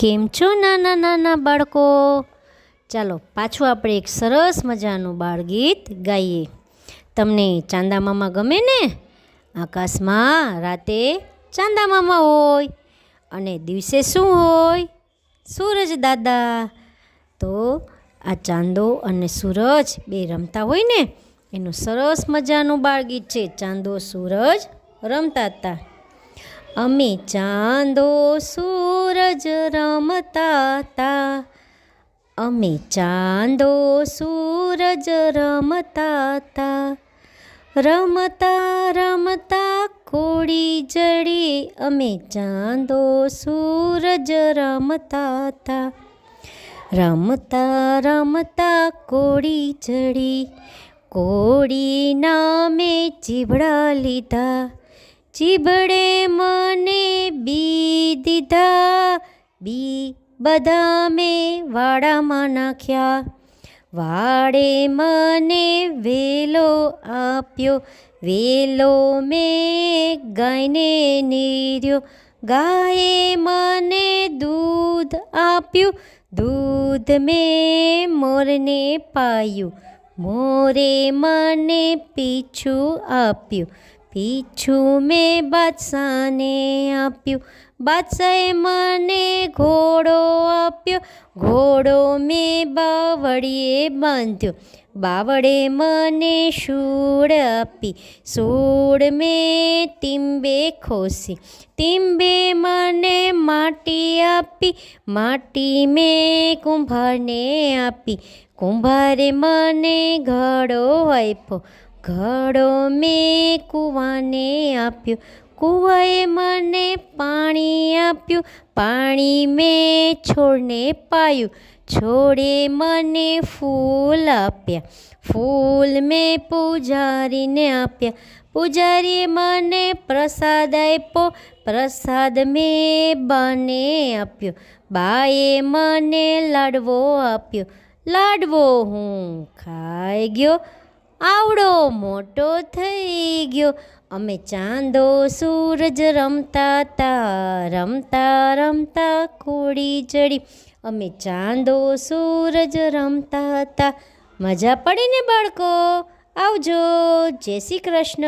કેમ છો નાના નાના બાળકો? ચાલો, પાછું આપણે એક સરસ મજાનું બાળગીત ગાઈએ. તમને ચાંદા મામા ગમે ને? આકાશમાં રાતે ચાંદા મામા હોય અને દિવસે શું હોય? સૂરજ દાદા. તો આ ચાંદો અને સૂરજ બે રમતા હોય ને? એનું સરસ મજાનું બાળગીત છે, ચાંદો સૂરજ રમતા હતા. અમે ચાંદો સૂરજ રમતા તા. અમે ચાંદો સૂરજ રમતા તા. રમતા રમતા કોળી જડી અમે ચાંદો સૂરજ રમતા તા. રમતા રમતા કોળી ચડી કોળી મેં ચીબડા લીધા. ચીબડે મને બી દીધા. બી બધા મેં વાડામાં નાખ્યા. વાડે મને વેલો આપ્યો. વેલો મેં ગાયને નીર્યો. ગાયે મને દૂધ આપ્યું. દૂધ મેં મોરને પાયું. મોરે મને પીછું આપ્યું. પીછું મેં બાદશાહને આપ્યું. બાદશાહે મને ઘોડો આપ્યો. ઘોડો મેં બાવળીએ બાંધ્યો. બાવળે મને શૂળ આપી. સૂળ મેં ટીંબે ખોસી. ટીંબે મને માટી આપી. માટી મેં કુંભારને આપી. કુંભારે મને ઘડો આપ્યો. ઘડો મેં કૂવાને આપ્યું, કૂવાએ મને પાણી આપ્યું, પાણી મેં છોડને પાયું, છોડે મને ફૂલ આપ્યા, ફૂલ મેં પૂજારીને આપ્યા, પૂજારીએ મને પ્રસાદ આપ્યો, પ્રસાદ મેં બાને આપ્યો, બાએ મને લાડવો આપ્યો, લાડવો હું ખાઈ ગયો આવડો મોટો થઈ ગયો. અમે ચાંદો સૂરજ રમતા તા, રમતા રમતા કોડી ચડી. અમે ચાંદો સૂરજ રમતા તા. મજા પડીને બાળકો, આવજો. જય શ્રી કૃષ્ણ.